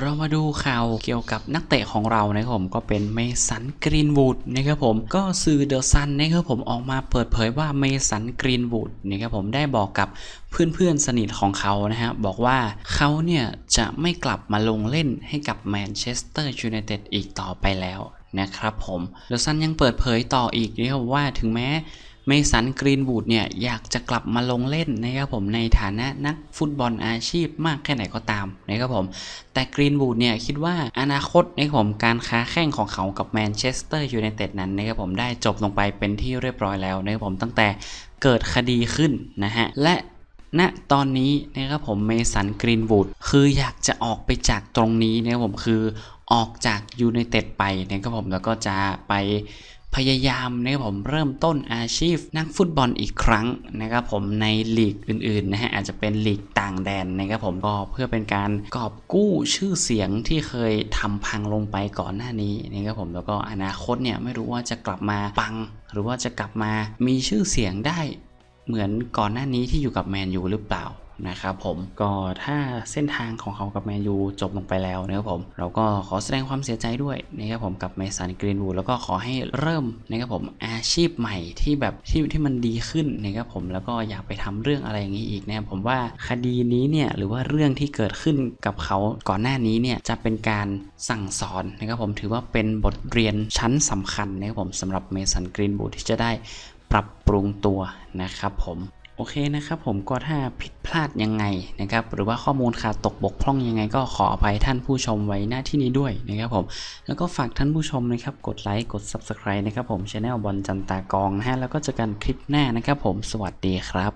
เรามาดูข่าวเกี่ยวกับนักเตะของเรานะครับผมก็เป็นเมสันกรีนวูดนะครับผมก็สื่อเดอะซันนะครับผมออกมาเปิดเผยว่าเมสันกรีนวูดนะครับผมได้บอกกับเพื่อนๆสนิทของเขานะฮะบบอกว่าเขาเนี่ยจะไม่กลับมาลงเล่นให้กับแมนเชสเตอร์ยูไนเต็ดอีกต่อไปแล้วนะครับผมเดอะซันยังเปิดเผยต่ออีกนะครับว่าถึงแม้ เมสันกรีนวูดเนี่ยอยากจะกลับมาลงเล่นนะครับผมในฐานะนักฟุตบอลอาชีพมากแค่ไหนก็ตามนะครับผมแต่กรีนวูดเนี่ยคิดว่าอนาคตนะครับผมการค้าแข่งของเขากับแมนเชสเตอร์ยูไนเต็ดนั้นนะครับผมได้จบลงไปเป็นที่เรียบร้อยแล้วนะครับผมตั้งแต่เกิดคดีขึ้นนะฮะและณตอนนี้นะครับผมเมสันกรีนวูดคืออยากจะออกไปจากตรงนี้นะครับผมคือออกจากยูไนเต็ดไปนะครับผมแล้วก็จะไป พยายามนะครับผมเริ่มต้นอาชีพนักฟุตบอลอีกครั้งนะครับผมในลีกอื่นๆนะฮะอาจจะเป็นลีกต่างแดนนะครับผมก็เพื่อเป็นการกอบกู้ชื่อเสียงที่เคยทำพังลงไปก่อนหน้านี้นะครับผมแล้วก็อนาคตเนี่ยไม่รู้ว่าจะกลับมาปัง หรือว่าจะกลับมามีชื่อเสียงได้เหมือนก่อนหน้านี้ที่อยู่กับแมนยูหรือเปล่า นะครับผมก็ถ้าเส้นทางของเขากับแมนยูจบลงไปแล้วนะครับผมเราก็ขอแสดงความเสียใจด้วยนะครับผมกับเมสันกรีนวูดแล้วก็ขอให้เริ่มนะครับผมอาชีพใหม่ที่แบบที่ที่มันดีขึ้นนะครับผมแล้วก็อยากไปทำเรื่องอะไรอย่างนี้อีกนะครับผมว่าคดีนี้เนี่ยหรือว่าเรื่องที่เกิดขึ้นกับเขาก่อนหน้านี้เนี่ยจะเป็นการสั่งสอนนะครับผมถือว่าเป็นบทเรียนชั้นสำคัญนะครับผมสำหรับเมสันกรีนวูดที่จะได้ปรับปรุงตัวนะครับผม โอเคนะครับผมก็ถ้าผิด ลาดยังไงนะครับ หรือว่าข้อมูลขาดตกบกพร่องยังไง ก็ขออภัยท่านผู้ชมไว้หน้าที่นี้ด้วยนะครับผม แล้วก็ฝากท่านผู้ชมนะครับ กดไลค์ กด Subscribe นะครับผมช anel บอลจันตากองนะฮะ แล้วก็เจอกันคลิปหน้านะครับผม สวัสดีครับ